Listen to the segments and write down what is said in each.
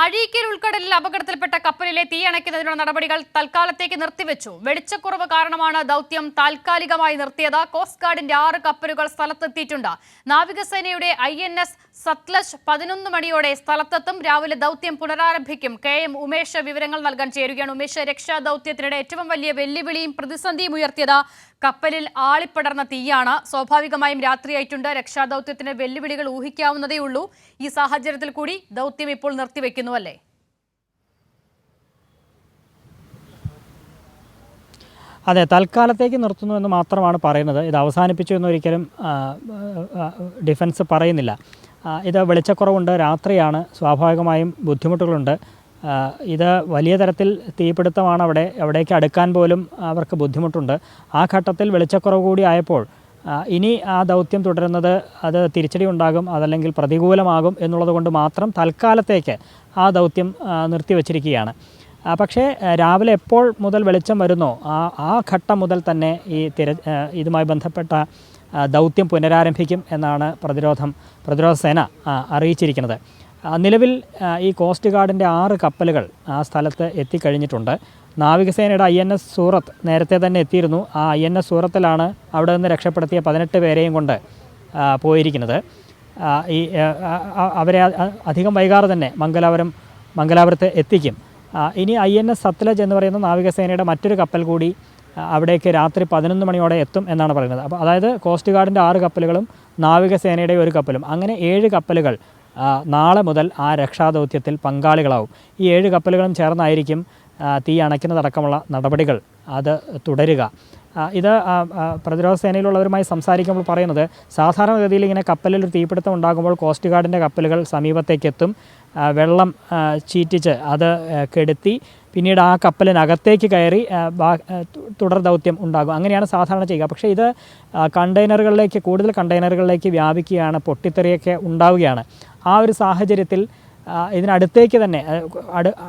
അഴീക്കൽ ഉൾക്കടലിൽ അപകടത്തിൽപ്പെട്ട കപ്പലിലെ തീ അണയ്ക്കുന്നതിനുള്ള നടപടികൾ തൽക്കാലത്തേക്ക് നിർത്തിവെച്ചു. വെളിച്ചക്കുറവ് കാരണമാണ് ദൗത്യം താൽക്കാലികമായി നിർത്തിയത്. കോസ്റ്റ് ഗാർഡിന്റെ ആറ് കപ്പലുകൾ സ്ഥലത്തെത്തിയിട്ടുണ്ട്. നാവികസേനയുടെ ഐ എൻ എസ് സത്ലജ് പതിനൊന്ന് മണിയോടെ സ്ഥലത്തെത്തും. രാവിലെ ദൗത്യം പുനരാരംഭിക്കും. കെ എം ഉമേഷ് വിവരങ്ങൾ നൽകാൻ ചേരുകയാണ് ഉമേഷ്. രക്ഷാ ദൗത്യത്തിനിടെ ഏറ്റവും വലിയ വെല്ലുവിളിയും പ്രതിസന്ധിയും ഉയർത്തിയത് കപ്പലിൽ ആളിപ്പടർന്ന തീയാണ്. സ്വാഭാവികമായും രാത്രിയായിട്ടുണ്ട്. രക്ഷാദൗത്യത്തിന് വെല്ലുവിളികൾ ഊഹിക്കാവുന്നതേ ഉള്ളൂ ഈ സാഹചര്യത്തിൽ കൂടി ദൗത്യം ഇപ്പോൾ നിർത്തിവെക്കുന്നു അല്ലേ അതെ തൽക്കാലത്തേക്ക് നിർത്തുന്നു എന്ന് മാത്രമാണ് പറയുന്നത്. ഇത് അവസാനിപ്പിച്ചു എന്നൊരിക്കലും ഡിഫൻസ് പറയുന്നില്ല. ഇത് വെളിച്ചക്കുറവുണ്ട് രാത്രിയാണ് സ്വാഭാവികമായും ബുദ്ധിമുട്ടുകളുണ്ട്. ഇത് വലിയ തരത്തിൽ തീപിടുത്തമാണ് അവിടെ എവിടേക്ക് അടുക്കാൻ പോലും അവർക്ക് ബുദ്ധിമുട്ടുണ്ട്. ആ ഘട്ടത്തിൽ വെളിച്ചക്കുറവ് കൂടി ആയപ്പോൾ ഇനി ആ ദൗത്യം തുടരുന്നത് അത് തിരിച്ചടി ഉണ്ടാകും അതല്ലെങ്കിൽ പ്രതികൂലമാകും എന്നുള്ളത് കൊണ്ട് മാത്രം തൽക്കാലത്തേക്ക് ആ ദൗത്യം നിർത്തിവച്ചിരിക്കുകയാണ്. പക്ഷേ രാവിലെ എപ്പോൾ മുതൽ വെളിച്ചം വരുന്നോ ആ ആ ഘട്ടം മുതൽ തന്നെ ഈ തിര ഇതുമായി ബന്ധപ്പെട്ട ദൗത്യം പുനരാരംഭിക്കും എന്നാണ് പ്രതിരോധം പ്രതിരോധ സേന അറിയിച്ചിരിക്കുന്നത്. നിലവിൽ ഈ കോസ്റ്റ് ഗാർഡിന്റെ ആറ് കപ്പലുകൾ ആ സ്ഥലത്ത് എത്തിക്കഴിഞ്ഞിട്ടുണ്ട്. നാവികസേനയുടെ ഐ എൻ എസ് സൂറത്ത് നേരത്തെ തന്നെ എത്തിയിരുന്നു. ആ ഐ എൻ എസ് സൂറത്തിലാണ് അവിടെ നിന്ന് രക്ഷപ്പെടുത്തിയ പതിനെട്ട് പേരെയും കൊണ്ട് പോയിരിക്കുന്നത്. ഈ അവരെ അധികം വൈകാതെ തന്നെ മംഗലാപുരം മംഗലാപുരത്ത് എത്തിക്കും. ഇനി ഐ എൻ എസ് സത്ലജ് എന്ന് പറയുന്ന നാവികസേനയുടെ മറ്റൊരു കപ്പൽ കൂടി അവിടേക്ക് രാത്രി പതിനൊന്ന് മണിയോടെ എത്തും എന്നാണ് പറയുന്നത്. അപ്പോൾ അതായത് കോസ്റ്റ് ഗാർഡിന്റെ ആറ് കപ്പലുകളും നാവികസേനയുടെ ഒരു കപ്പലും. അങ്ങനെ ഏഴ് കപ്പലുകൾ നാളെ മുതൽ ആ രക്ഷാദൗത്യത്തിൽ പങ്കാളികളാവും. ഈ ഏഴ് കപ്പലുകളും ചേർന്നായിരിക്കും തീ അണയ്ക്കുന്നതടക്കമുള്ള നടപടികൾ അത് തുടരുക. ഇത് പ്രതിരോധ സേനയിലുള്ളവരുമായി സംസാരിക്കുമ്പോൾ പറയുന്നത് സാധാരണഗതിയിൽ ഇങ്ങനെ കപ്പലിൽ ഒരു തീപിടുത്തം ഉണ്ടാകുമ്പോൾ കോസ്റ്റ് ഗാർഡിന്റെ കപ്പലുകൾ സമീപത്തേക്കെത്തും വെള്ളം ചീറ്റിച്ച് അത് കെടുത്തി പിന്നീട് ആ കപ്പലിനകത്തേക്ക് കയറി തുടർ ദൗത്യം ഉണ്ടാകും. അങ്ങനെയാണ് സാധാരണ ചെയ്യുക. പക്ഷേ ഇത് കണ്ടെയ്നറുകളിലേക്ക് കൂടുതൽ കണ്ടെയ്നറുകളിലേക്ക് വ്യാപിക്കുകയാണ് പൊട്ടിത്തെറിയൊക്കെ ഉണ്ടാവുകയാണ്. ആ ഒരു സാഹചര്യത്തിൽ ഇതിനടുത്തേക്ക് തന്നെ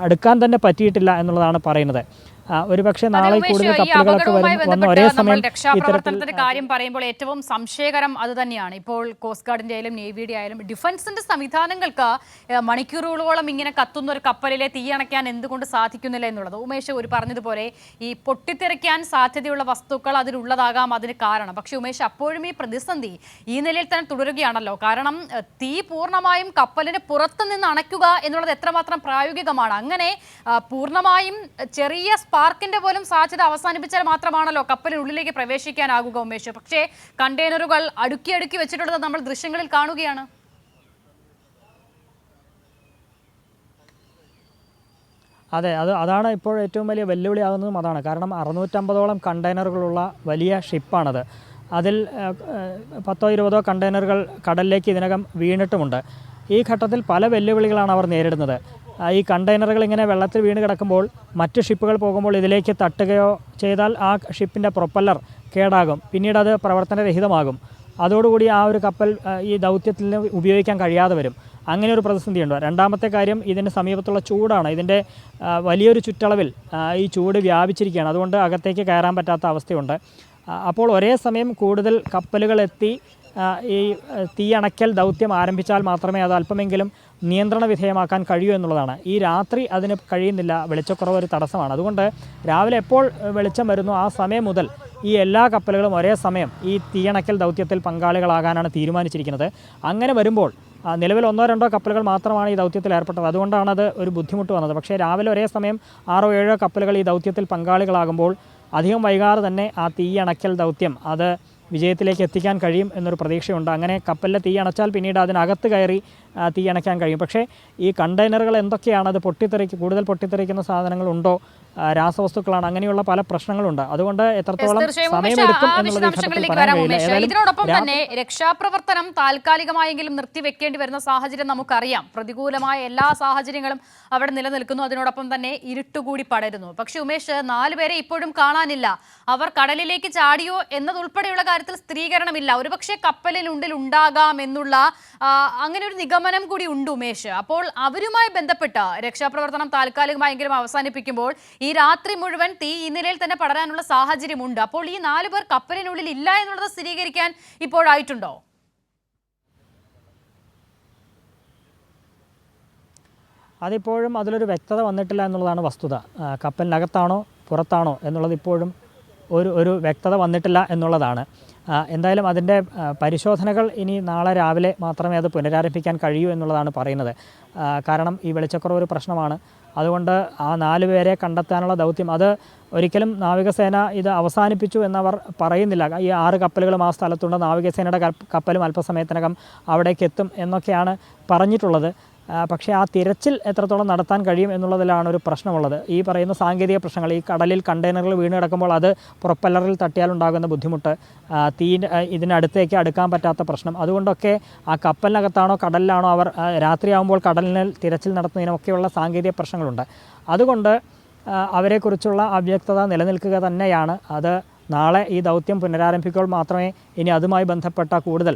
അടുക്കാൻ തന്നെ പറ്റിയിട്ടില്ല എന്നുള്ളതാണ് പറയുന്നത്. ആ, ഒരുപക്ഷെ നാളെ കൂടുതൽ കപ്പലുകളൊക്കെ വന്ന് ഒരേ സമയം രക്ഷാപ്രവർത്തനത്തിന്റെ കാര്യം പറയുമ്പോൾ ഏറ്റവും സംശയകരം അത് തന്നെയാണ്. ഇപ്പോൾ കോസ്റ്റ് ഗാർഡിന്റെ ആയാലും നേവിയുടെ ആയാലും ഡിഫൻസിന്റെ സംവിധാനങ്ങൾക്ക് മണിക്കൂറുകളോളം ഇങ്ങനെ കത്തുന്ന ഒരു കപ്പലിലെ തീ അണയ്ക്കാൻ എന്തുകൊണ്ട് സാധിക്കുന്നില്ല എന്നുള്ളത്. ഉമേഷ് ഒരു പറഞ്ഞതുപോലെ ഈ പൊട്ടിത്തെറിക്കാൻ സാധ്യതയുള്ള വസ്തുക്കൾ അതിലുള്ളതാകാം അതിന് കാരണം. പക്ഷേ ഉമേഷ് അപ്പോഴും ഈ പ്രതിസന്ധി ഈ നിലയിൽ തന്നെ തുടരുകയാണല്ലോ. കാരണം തീ പൂർണമായും കപ്പലിന് പുറത്തുനിന്ന് അണയ്ക്കുക എന്നുള്ളത് എത്രമാത്രം പ്രായോഗികമാണ്. അങ്ങനെ പൂർണമായും ചെറിയ സ്പാർക്കിന്റെ പോലും സാധ്യത അവസാനിപ്പിച്ചാൽ മാത്രമാണല്ലോ കപ്പലിനുള്ളിലേക്ക് പ്രവേശിക്കാനാകുക ഉമേഷ്. പക്ഷേ കണ്ടെയ്നറുകൾ അടുക്കി അടുക്കി വെച്ചിട്ടുള്ളത് നമ്മൾ ദൃശ്യങ്ങളിൽ കാണുകയാണ്. അതെ അത് അതാണ് ഇപ്പോൾ ഏറ്റവും വലിയ വെല്ലുവിളിയാകുന്നതും അതാണ്. കാരണം അറുന്നൂറ്റമ്പതോളം കണ്ടെയ്നറുകളുള്ള വലിയ ഷിപ്പാണത്. അതിൽ പത്തോ ഇരുപതോ കണ്ടെയ്നറുകൾ കടലിലേക്ക് ഇതിനകം വീണിട്ടുമുണ്ട്. ഈ ഘട്ടത്തിൽ പല വെല്ലുവിളികളാണ് അവർ നേരിടുന്നത്. ഈ കണ്ടെയ്നറുകൾ ഇങ്ങനെ വെള്ളത്തിൽ വീണ് കിടക്കുമ്പോൾ മറ്റ് ഷിപ്പുകൾ പോകുമ്പോൾ ഇതിലേക്ക് തട്ടുകയോ ചെയ്താൽ ആ ഷിപ്പിന്റെ പ്രൊപ്പല്ലർ കേടാകും. പിന്നീട് അത് പ്രവർത്തനരഹിതമാകും. അതോടുകൂടി ആ ഒരു കപ്പൽ ഈ ദൗത്യത്തിൽ ഉപയോഗിക്കാൻ കഴിയാതെ വരും. അങ്ങനെ ഒരു പ്രതിസന്ധിയുണ്ട്. രണ്ടാമത്തെ കാര്യം ഇതിന് സമീപത്തുള്ള ചൂടാണ്. ഇതിന്റെ വലിയൊരു ചുറ്റളവിൽ ഈ ചൂട് വ്യാപിച്ചിരിക്കുകയാണ്. അതുകൊണ്ട് അകത്തേക്ക് കയറാൻ പറ്റാത്ത അവസ്ഥയുണ്ട്. അപ്പോൾ ഒരേ സമയം കൂടുതൽ കപ്പലുകൾ എത്തി ഈ തീയണക്കൽ ദൗത്യം ആരംഭിച്ചാൽ മാത്രമേ അത് അല്പമെങ്കിലും നിയന്ത്രണ വിധേയമാക്കാൻ കഴിയൂ എന്നുള്ളതാണ്. ഈ രാത്രി അതിന് കഴിയുന്നില്ല വെളിച്ചക്കുറവ് ഒരു തടസ്സമാണ്. അതുകൊണ്ട് രാവിലെ എപ്പോൾ വെളിച്ചം വരുന്നു ആ സമയം മുതൽ ഈ എല്ലാ കപ്പലുകളും ഒരേ സമയം ഈ തീയണക്കൽ ദൗത്യത്തിൽ പങ്കാളികളാകാനാണ് തീരുമാനിച്ചിരിക്കുന്നത്. അങ്ങനെ വരുമ്പോൾ നിലവിൽ ഒന്നോ രണ്ടോ കപ്പലുകൾ മാത്രമാണ് ഈ ദൗത്യത്തിൽ ഏർപ്പെട്ടത്. അതുകൊണ്ടാണ് അത് ഒരു ബുദ്ധിമുട്ട് വന്നത്. പക്ഷേ രാവിലെ ഒരേ സമയം ആറോ ഏഴോ കപ്പലുകൾ ഈ ദൗത്യത്തിൽ പങ്കാളികളാകുമ്പോൾ അധികം വൈകാതെ തന്നെ ആ തീയണക്കൽ ദൗത്യം അത് വിജയത്തിലേക്ക് എത്തിക്കാൻ കഴിയും എന്നൊരു പ്രതീക്ഷയുണ്ട്. അങ്ങനെ കപ്പലിലെ തീ അണച്ചാൽ പിന്നീട് അതിനകത്ത് കയറി തീ അണയ്ക്കാൻ കഴിയും. പക്ഷേ ഈ കണ്ടെയ്നറുകൾ എന്തൊക്കെയാണ്? അത് പൊട്ടിത്തെറിക്ക് കൂടുതൽ പൊട്ടിത്തെറിക്കുന്ന സാധനങ്ങളുണ്ടോ രാസവസ്തുക്കളാണ്. അങ്ങനെയുള്ള പല പ്രശ്നങ്ങളുണ്ട്. അതുകൊണ്ട് എത്രത്തോളം ഇതിനോടൊപ്പം തന്നെ രക്ഷാപ്രവർത്തനം താൽക്കാലികമായെങ്കിലും നിർത്തിവെക്കേണ്ടി വരുന്ന സാഹചര്യം നമുക്കറിയാം. പ്രതികൂലമായ എല്ലാ സാഹചര്യങ്ങളും അവിടെ നിലനിൽക്കുന്നു. അതിനോടൊപ്പം തന്നെ ഇരുട്ടുകൂടി പടരുന്നു. പക്ഷെ ഉമേഷ് നാലുപേരെ ഇപ്പോഴും കാണാനില്ല. അവർ കടലിലേക്ക് ചാടിയോ എന്നതുൾപ്പെടെയുള്ള കാര്യത്തിൽ സ്ഥിരീകരണമില്ല. ഒരുപക്ഷെ കപ്പലിനുള്ളിൽ ഉണ്ടാകാം എന്നുള്ള അങ്ങനെ ഒരു നിഗമനം കൂടി ഉണ്ട് ഉമേഷ്. അപ്പോൾ അവരുമായി ബന്ധപ്പെട്ട രക്ഷാപ്രവർത്തനം താൽക്കാലികമായെങ്കിലും അവസാനിപ്പിക്കുമ്പോൾ ഈ രാത്രി മുഴുവൻ തീ ഈ നിലയിൽ തന്നെ പടരാനുള്ള സാഹചര്യമുണ്ട്. അപ്പോൾ ഈ നാലു പേർ കപ്പലിനുള്ളിൽ ഇല്ല എന്നുള്ളത് സ്ഥിരീകരിക്കാൻ ഇപ്പോഴായിട്ടുണ്ടോ അതിപ്പോഴും അതിലൊരു വ്യക്തത വന്നിട്ടില്ല എന്നുള്ളതാണ് വസ്തുത. കപ്പലിനകത്താണോ പുറത്താണോ എന്നുള്ളത് ഇപ്പോഴും ഒരു ഒരു വ്യക്തത വന്നിട്ടില്ല എന്നുള്ളതാണ്. എന്തായാലും അതിന്റെ പരിശോധനകൾ ഇനി നാളെ രാവിലെ മാത്രമേ അത് പുനരാരംഭിക്കാൻ കഴിയൂ എന്നുള്ളതാണ് പറയുന്നത്. കാരണം ഈ വെളിച്ചക്കുറവ് ഒരു പ്രശ്നമാണ്. അതുകൊണ്ട് ആ നാല് പേരെ കണ്ടെത്താനുള്ള ദൗത്യം അത് ഒരിക്കലും നാവികസേന ഇത് അവസാനിപ്പിച്ചു എന്നവർ പറയുന്നില്ല. ഈ ആറ് കപ്പലുകളും ആ സ്ഥലത്തുണ്ട്. നാവികസേനയുടെ കപ്പലും അല്പസമയത്തിനകം അവിടേക്ക് എത്തും എന്നൊക്കെയാണ് പറഞ്ഞിട്ടുള്ളത്. പക്ഷേ ആ തിരച്ചിൽ എത്രത്തോളം നടത്താൻ കഴിയും എന്നുള്ളതിലാണ് ഒരു പ്രശ്നമുള്ളത്. ഈ പറയുന്ന സാങ്കേതിക പ്രശ്നങ്ങൾ ഈ കടലിൽ കണ്ടെയ്നറിൽ വീണ് കിടക്കുമ്പോൾ അത് പ്രൊപ്പല്ലറിൽ തട്ടിയാൽ ഉണ്ടാകുന്ന ബുദ്ധിമുട്ട് തീ ഇതിനടുത്തേക്ക് അടുക്കാൻ പറ്റാത്ത പ്രശ്നം. അതുകൊണ്ടൊക്കെ ആ കപ്പലിനകത്താണോ കടലിലാണോ അവർ രാത്രിയാകുമ്പോൾ കടലിന് തിരച്ചിൽ നടത്തുന്നതിനൊക്കെയുള്ള സാങ്കേതിക പ്രശ്നങ്ങളുണ്ട്. അതുകൊണ്ട് അവരെക്കുറിച്ചുള്ള അവ്യക്തത നിലനിൽക്കുക തന്നെയാണ്. അത് നാളെ ഈ ദൗത്യം പുനരാരംഭിക്കുമ്പോൾ മാത്രമേ ഇനി അതുമായി ബന്ധപ്പെട്ട കൂടുതൽ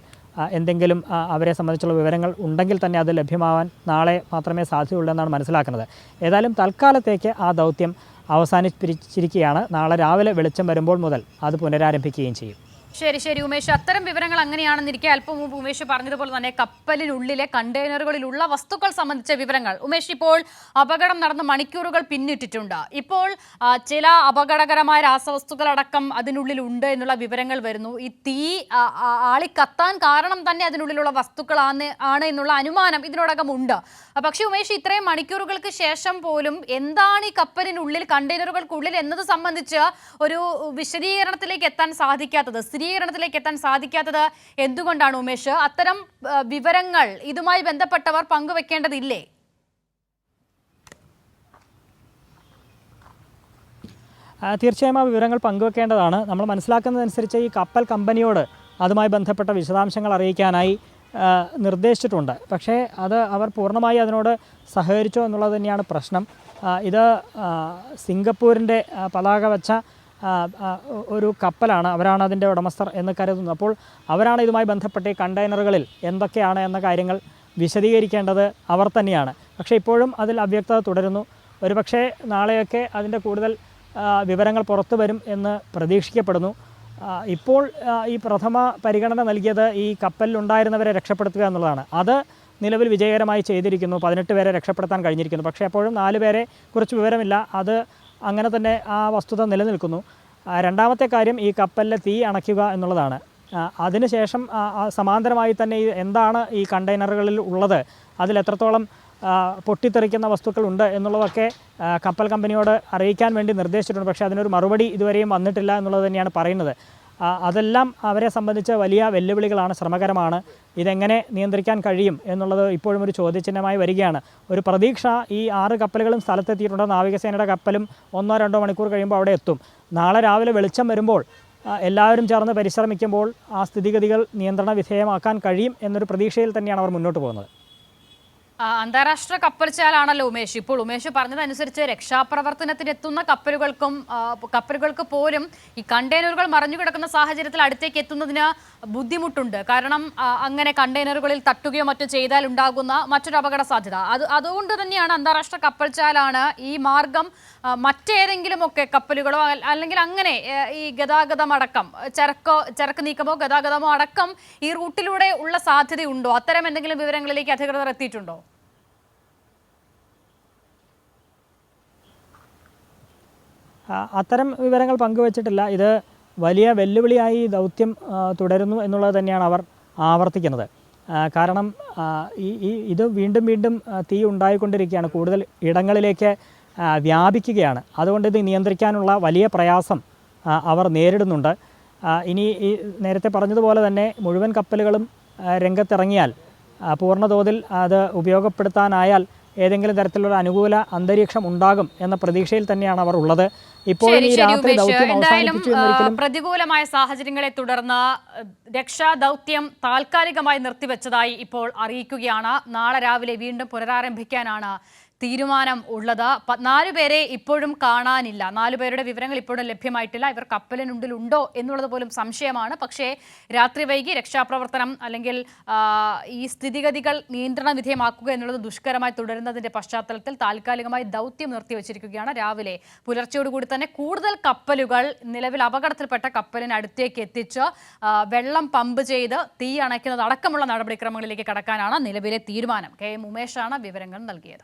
എന്തെങ്കിലും അവരെ സംബന്ധിച്ചുള്ള വിവരങ്ങൾ ഉണ്ടെങ്കിൽ തന്നെ അത് ലഭ്യമാവാൻ നാളെ മാത്രമേ സാധ്യതയുള്ളൂ എന്നാണ് മനസ്സിലാക്കുന്നത്. ഏതായാലും തൽക്കാലത്തേക്ക് ആ ദൗത്യം അവസാനിപ്പിച്ചിരിക്കുകയാണ്. നാളെ രാവിലെ വെളിച്ചം വരുമ്പോൾ മുതൽ അത് പുനരാരംഭിക്കുകയും ചെയ്യും. ശരി ശരി ഉമേഷ്. അത്തരം വിവരങ്ങൾ അങ്ങനെയാണെന്നിരിക്കെ അല്പം മുമ്പ് ഉമേഷ് പറഞ്ഞതുപോലെ തന്നെ കപ്പലിനുള്ളിലെ കണ്ടെയ്നറുകളിലുള്ള വസ്തുക്കൾ സംബന്ധിച്ച വിവരങ്ങൾ. ഉമേഷ് ഇപ്പോൾ അപകടം നടന്ന മണിക്കൂറുകൾ പിന്നിട്ടിട്ടുണ്ട്. ഇപ്പോൾ ചില അപകടകരമായ രാസവസ്തുക്കളടക്കം അതിനുള്ളിൽ ഉണ്ട് എന്നുള്ള വിവരങ്ങൾ വരുന്നു. ഈ തീ ആളി കത്താൻ ആളിക്കത്താൻ കാരണം തന്നെ അതിനുള്ളിലുള്ള വസ്തുക്കളാണ് ആണ് എന്നുള്ള അനുമാനം ഇതിനോടകം ഉണ്ട്. പക്ഷേ ഉമേഷ് ഇത്രയും മണിക്കൂറുകൾക്ക് ശേഷം പോലും എന്താണ് ഈ കപ്പലിനുള്ളിൽ കണ്ടെയ്നറുകൾക്കുള്ളിൽ എന്നത് സംബന്ധിച്ച് ഒരു വിശദീകരണത്തിലേക്ക് എത്താൻ സാധിക്കാത്തത്? സ്ഥിരീകരണത്തിലേക്ക് എത്താൻ സാധിക്കാത്തത് എന്തുകൊണ്ടാണ് ഉമേഷ്? അത്തരം വിവരങ്ങൾ ഇതുമായി ബന്ധപ്പെട്ടവർ പങ്കുവെക്കേണ്ടതില്ലേ? തീർച്ചയായും ആ വിവരങ്ങൾ പങ്കുവെക്കേണ്ടതാണ്. നമ്മൾ മനസ്സിലാക്കുന്നതനുസരിച്ച് ഈ കപ്പൽ കമ്പനിയോട് അതുമായി ബന്ധപ്പെട്ട വിശദാംശങ്ങൾ അറിയിക്കാനായി നിർദ്ദേശിച്ചിട്ടുണ്ട്. പക്ഷേ അത് അവർ പൂർണമായി അതിനോട് സഹകരിച്ചോ എന്നുള്ളത് തന്നെയാണ് പ്രശ്നം. ഇത് സിംഗപ്പൂരിന്റെ പതാക വെച്ച ഒരു കപ്പലാണ് അവരാണ് അതിന്റെ ഉടമസ്ഥർ എന്ന് കരുതുന്നു. അപ്പോൾ അവരാണ് ഇതുമായി ബന്ധപ്പെട്ട് ഈ കണ്ടെയ്നറുകളിൽ എന്തൊക്കെയാണ് എന്ന കാര്യങ്ങൾ വിശദീകരിക്കേണ്ടത് അവർ തന്നെയാണ്. പക്ഷേ ഇപ്പോഴും അതിൽ അവ്യക്തത തുടരുന്നു. ഒരുപക്ഷേ നാളെയൊക്കെ അതിന്റെ കൂടുതൽ വിവരങ്ങൾ പുറത്തു വരും എന്ന് പ്രതീക്ഷിക്കപ്പെടുന്നു. ഇപ്പോൾ ഈ പ്രഥമ പരിഗണന നൽകിയത് ഈ കപ്പലിലുണ്ടായിരുന്നവരെ രക്ഷപ്പെടുത്തുക എന്നുള്ളതാണ്. അത് നിലവിൽ വിജയകരമായി ചെയ്തിരിക്കുന്നു. പതിനെട്ട് പേരെ രക്ഷപ്പെടുത്താൻ കഴിഞ്ഞിരിക്കുന്നു. പക്ഷേ എപ്പോഴും നാല് പേരെ കുറിച്ച് വിവരമില്ല. അത് അങ്ങനെ തന്നെ ആ വസ്തുത നിലനിൽക്കുന്നു. രണ്ടാമത്തെ കാര്യം ഈ കപ്പലിലെ തീ അണയ്ക്കുക എന്നുള്ളതാണ്. അതിനുശേഷം സമാന്തരമായി തന്നെ എന്താണ് ഈ കണ്ടെയ്നറുകളിൽ ഉള്ളത്? അതിൽ എത്രത്തോളം പൊട്ടിത്തെറിക്കുന്ന വസ്തുക്കളുണ്ട് എന്നുള്ളതൊക്കെ കപ്പൽ കമ്പനിയോട് അറിയിക്കാൻ വേണ്ടി നിർദ്ദേശിച്ചിട്ടുണ്ട്. പക്ഷേ അതിനൊരു മറുപടി ഇതുവരെയും വന്നിട്ടില്ല എന്നുള്ളത് തന്നെയാണ് പറയുന്നത്. അതെല്ലാം അവരെ സംബന്ധിച്ച് വലിയ വെല്ലുവിളികളാണ് ശ്രമകരമാണ്. ഇതെങ്ങനെ നിയന്ത്രിക്കാൻ കഴിയും എന്നുള്ളത് ഇപ്പോഴും ഒരു ചോദ്യചിഹ്നമായി വരികയാണ്. ഒരു പ്രതീക്ഷ ഈ ആറ് കപ്പലുകളും സ്ഥലത്തെത്തിയിട്ടുണ്ട്? നാവികസേനയുടെ കപ്പലും ഒന്നോ രണ്ടോ മണിക്കൂർ കഴിയുമ്പോൾ അവിടെ എത്തും. നാളെ രാവിലെ വെളിച്ചം വരുമ്പോൾ എല്ലാവരും ചേർന്ന് പരിശ്രമിക്കുമ്പോൾ ആ സ്ഥിതിഗതികൾ നിയന്ത്രണ വിധേയമാക്കാൻ കഴിയും എന്നൊരു പ്രതീക്ഷയിൽ തന്നെയാണ് അവർ മുന്നോട്ട് പോകുന്നത്. അന്താരാഷ്ട്ര കപ്പൽച്ചാലാണല്ലോ ഉമേഷ്. ഇപ്പോൾ ഉമേഷ് പറഞ്ഞതനുസരിച്ച് രക്ഷാപ്രവർത്തനത്തിന് എത്തുന്ന കപ്പലുകൾക്കും കപ്പലുകൾക്ക് പോലും ഈ കണ്ടെയ്നറുകൾ മറിഞ്ഞു കിടക്കുന്ന സാഹചര്യത്തിൽ അടുത്തേക്ക് എത്തുന്നതിന് ബുദ്ധിമുട്ടുണ്ട്. കാരണം അങ്ങനെ കണ്ടെയ്നറുകളിൽ തട്ടുകയോ മറ്റോ ചെയ്താൽ ഉണ്ടാകുന്ന മറ്റൊരു അപകട സാധ്യത. അത് അതുകൊണ്ട് തന്നെയാണ് അന്താരാഷ്ട്ര കപ്പൽച്ചാലാണ് ഈ മാർഗം മറ്റേതെങ്കിലുമൊക്കെ കപ്പലുകളോ അല്ലെങ്കിൽ അങ്ങനെ ഈ ഗതാഗതം അടക്കം ചരക്കോ ചരക്ക് നീക്കമോ ഗതാഗതമോ അടക്കം ഈ റൂട്ടിലൂടെ ഉള്ള സാധ്യതയുണ്ടോ? അത്തരം എന്തെങ്കിലും വിവരങ്ങളിലേക്ക് അധികൃതർ എത്തിയിട്ടുണ്ടോ? അത്തരം വിവരങ്ങൾ പങ്കുവച്ചിട്ടില്ല. ഇത് വലിയ വെല്ലുവിളിയായി ദൗത്യം തുടരുന്നു എന്നുള്ളത് തന്നെയാണ് അവർ ആവർത്തിക്കുന്നത്. കാരണം ഈ ഇത് വീണ്ടും വീണ്ടും തീ ഉണ്ടായിക്കൊണ്ടിരിക്കുകയാണ്. കൂടുതൽ ഇടങ്ങളിലേക്ക് വ്യാപിക്കുകയാണ്. അതുകൊണ്ട് ഇത് നിയന്ത്രിക്കാനുള്ള വലിയ പ്രയാസം അവർ നേരിടുന്നുണ്ട്. ഇനി ഈ നേരത്തെ പറഞ്ഞതുപോലെ തന്നെ മുഴുവൻ കപ്പലുകളും രംഗത്തിറങ്ങിയാൽ പൂർണതോതിൽ അത് ഉപയോഗപ്പെടുത്താനായാൽ ഏതെങ്കിലും തരത്തിലുള്ള അനുകൂല അന്തരീക്ഷം ഉണ്ടാകും എന്ന പ്രതീക്ഷയിൽ തന്നെയാണ് അവർ ഉള്ളത്. ദൗത്യം എന്തായാലും പ്രതികൂലമായ സാഹചര്യങ്ങളെ തുടർന്ന് രക്ഷാ ദൗത്യം താൽക്കാലികമായി നിർത്തിവെച്ചതായി ഇപ്പോൾ അറിയിക്കുകയാണ്. നാളെ രാവിലെ വീണ്ടും പുനരാരംഭിക്കാനാണ് തീരുമാനം ഉള്ളത്. നാലു പേരെ ഇപ്പോഴും കാണാനില്ല. നാലു പേരുടെ വിവരങ്ങൾ ഇപ്പോഴും ലഭ്യമായിട്ടില്ല. ഇവർ കപ്പലിനുള്ളിലുണ്ടോ എന്നുള്ളത് പോലും സംശയമാണ്. പക്ഷേ രാത്രി വൈകി രക്ഷാപ്രവർത്തനം അല്ലെങ്കിൽ ഈ സ്ഥിതിഗതികൾ നിയന്ത്രണ വിധേയമാക്കുക എന്നുള്ളത് ദുഷ്കരമായി തുടരുന്നതിന്റെ പശ്ചാത്തലത്തിൽ താൽക്കാലികമായി ദൗത്യം നിർത്തിവച്ചിരിക്കുകയാണ് രാവിലെ. പുലർച്ചയോടുകൂടി തന്നെ കൂടുതൽ കപ്പലുകൾ നിലവിൽ അപകടത്തിൽപ്പെട്ട കപ്പലിന് അടുത്തേക്ക് എത്തിച്ച് വെള്ളം പമ്പ് ചെയ്ത് തീ അണയ്ക്കുന്നത് അടക്കമുള്ള നടപടിക്രമങ്ങളിലേക്ക് കടക്കാനാണ് നിലവിലെ തീരുമാനം. കെ. എം. ഉമേഷാണ് വിവരങ്ങൾ നൽകിയത്.